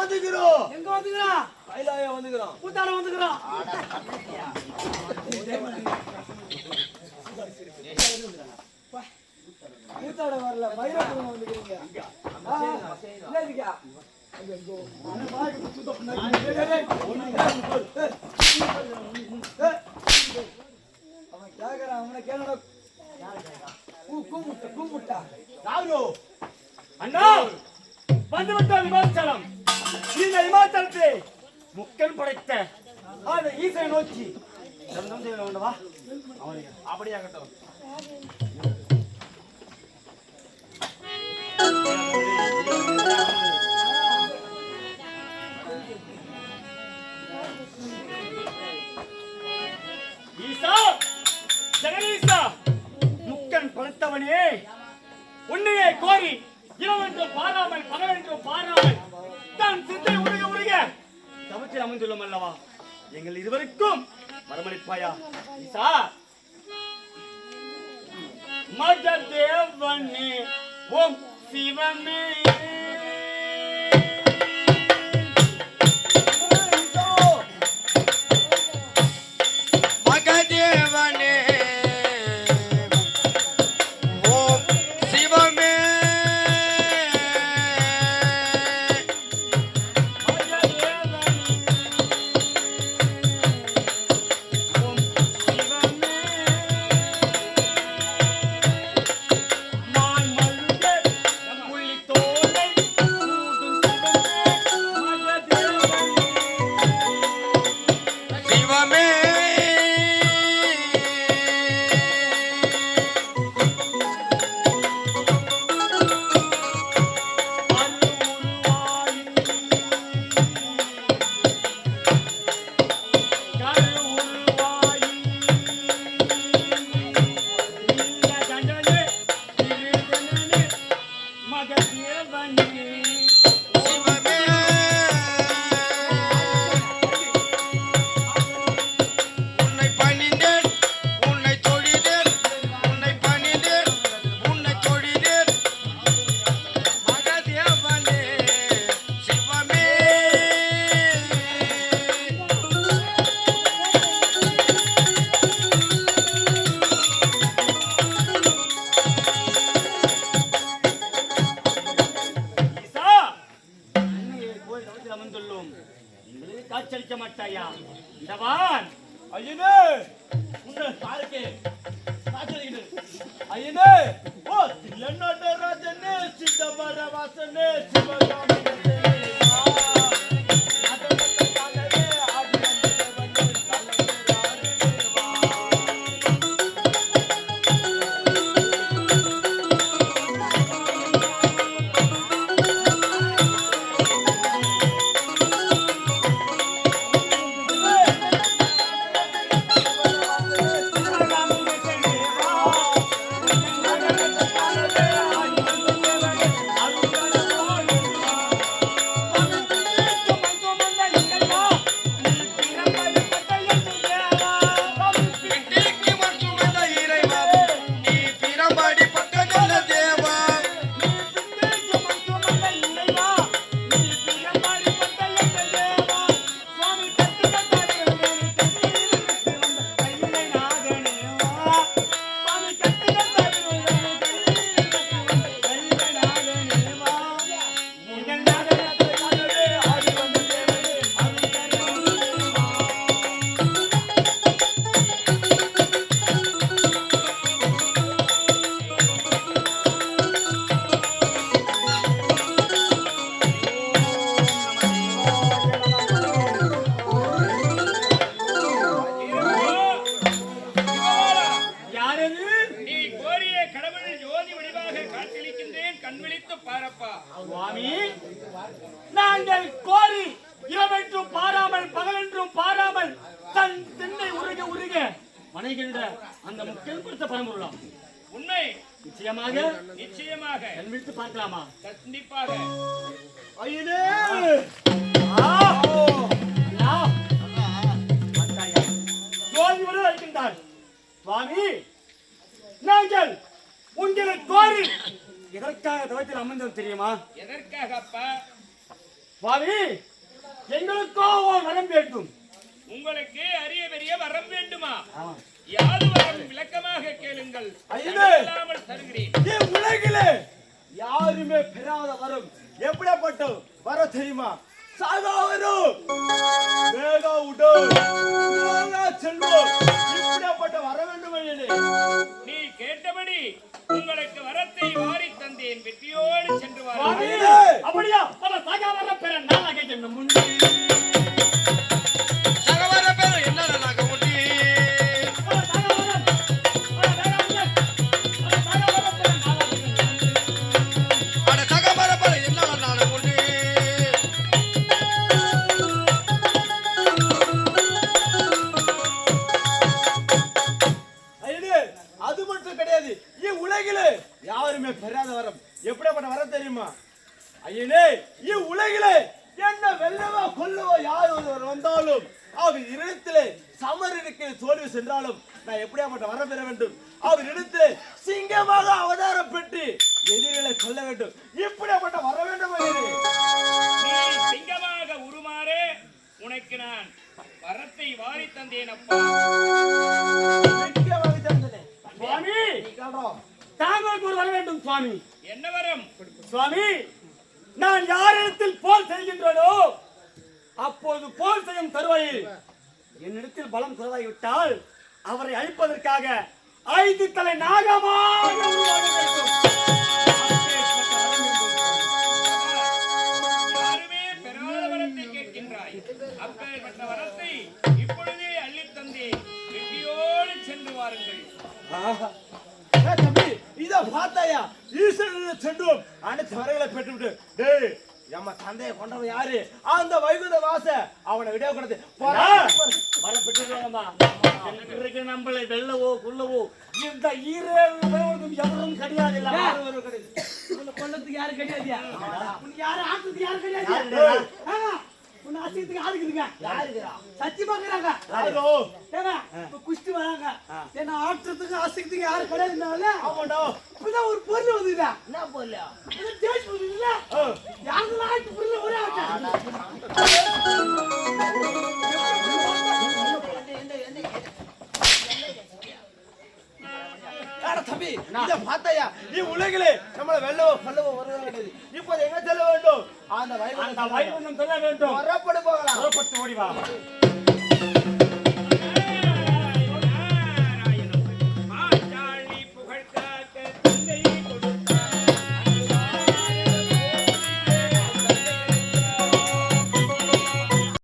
வந்துக்கிறோம்? எங்க வந்துக்கிறான்? கைலாயம் வந்துக்கிறோம் கூத்தாட வந்துக்கிறான். கூத்தாட வரல மயிலாப்பூர் வந்துக்கிறீங்க. இல்ல இருக்கா. அவன் கேக்குறான் அவனை கேளடா. வந்து வந்துவிட்டோம் இமாச்சலம் இந்த இமாச்சலத்தை முக்கன் படைத்த அந்த ஈசனை நோக்கி சந்தம் செய்ய வேண்டவா அவனுக்கு அப்படியாகட்டும் ஈசா ஜெகதீசா முக்கன் பழுத்தவனே உன்னையே கோரி இரவென்றும் பாராமல் பகவென்றும் பாராமல் தான் உருக உருக தவத்தில் அமைந்துள்ளோம் அல்லவா? எங்கள் இருவருக்கும் வரமளிப்பாயா? ஈசா! மத தேவனே ஓம் சிவமே! காட்சளிக்க மாட்டாயா? இந்தவான் ஐயனே! உன்னை பாருக்கே. காத்தடிக்குது ஐயனே! ஓ என்னோட ராஜனே சிதம்பர வாசனே சிவகாமி கண் விழித்து பாரப்பா. சுவாமி நாங்கள் கோரி இரவென்றும் பாராமல் பகலென்றும் பாராமல் தன் திண்ணை உருக உருக வணைகின்ற அந்த முக்கியம் கொடுத்த பரம்பொருளாம். உண்மை. நிச்சயமாக நிச்சயமாக. கண்விழித்து பார்க்கலாமா? கண்டிப்பாக. ஐயனே! இருக்கின்றார் சுவாமி நாங்கள் உங்களை கோரி எதற்காக தவத்தில் அமர்ந்தோம் தெரியுமா? எதற்காக அப்பா சுவாமி எங்களுக்கோ ஒரு வரம் வேண்டும். உங்களுக்கு அரிய பெரிய வரம் வேண்டுமா? யாது வரம் விளக்கமாக கேளுங்கள்! இல்லாமல் தருகிறேன். உலகிலே யாருமே பெறாத வரம் எப்படிப்பட்ட வர தெரியுமா? சாகா வரும் வேகா உடல் செல்வம். இப்படிப்பட்ட வர வேண்டும் ஐயனே? நீ கேட்டபடி உங்களுக்கு தந்தேன் வெற்றியோடு சென்று! அப்படியா? பல சாகா வர பெற நாளாக என்ன முன்னே வரம். எப்படிப்பட்ட வரம் தெரியுமா? ஐயனே இவ்வுலகிலே என்ன வெல்லவோ கொல்லவோ யார் ஒருவர் வந்தாலும் அவர் இடத்திலே சமருக்கு தோல்வி சென்றாலும் நான் எப்படியாப்பட்ட வரம் பெற வேண்டும்? அவர் இடத்திலே சிங்கமாக அவதாரம் பெற்று எதிரிகளை கொல்ல வேண்டும். இப்படியாப்பட்ட வர வேண்டும் சிங்கமாக உருமாறு உனக்கு நான் வரத்தை வாரி தந்தேன் அப்பா. தாங்களுக்கு ஒரு வர வேண்டும் சுவாமி. சுவாமி நான் யாரிடத்தில் போல் செய்கின்றனோ அப்போது போர் செய்யும் தருவாயில் என்னிடத்தில் பலம் குறைவாகிவிட்டால் அவரை அழிப்பதற்காக ஐந்து தலை நாகமாக வரங்களை பெற்றுவிட்டு டேய் நம்ம தந்தையை கொண்டவன் யாரு? அந்த வைகுந்த வாச அவனை விட கூடாது. வர இன்றைக்கு நம்மளை வெல்லவோ கொல்லவோ இந்த ஈரேழும் எவரும் கிடையாது இல்ல யாரு ஒருவர் கிடையாது. உன்னை கொல்லத்துக்கு யாரும் உனக்கு யாரும் ஆட்டுறதுக்கு யாரும் யாரு கிடையாது கிடையாது? அசிங்கத்துக்கு ஆள் இருக்குதுங்க. சச்சி பாக்குறாங்க யாரோ? குஷ்டி வராங்க. ஏன்னா ஆட்டுறதுக்கு அசிங்கத்துக்கு கிடையாதுனால ஆமாண்டா. இப்பதான் ஒரு பொருள் வந்துதா என்ன பொருள்? யாருலாம் ஆட்டு பொருள் ஒரே தம்பி, இதை பார்த்தாயா? நீ உலகிலே நம்மளை வெல்லவோ கொல்லவோ வருவது கிடையாது இப்போது எங்க செல்ல வேண்டும்? அந்த வைகுண்டம் சொல்ல வேண்டும். புறப்படு போகலாம். புறப்பட்டு ஓடி வா.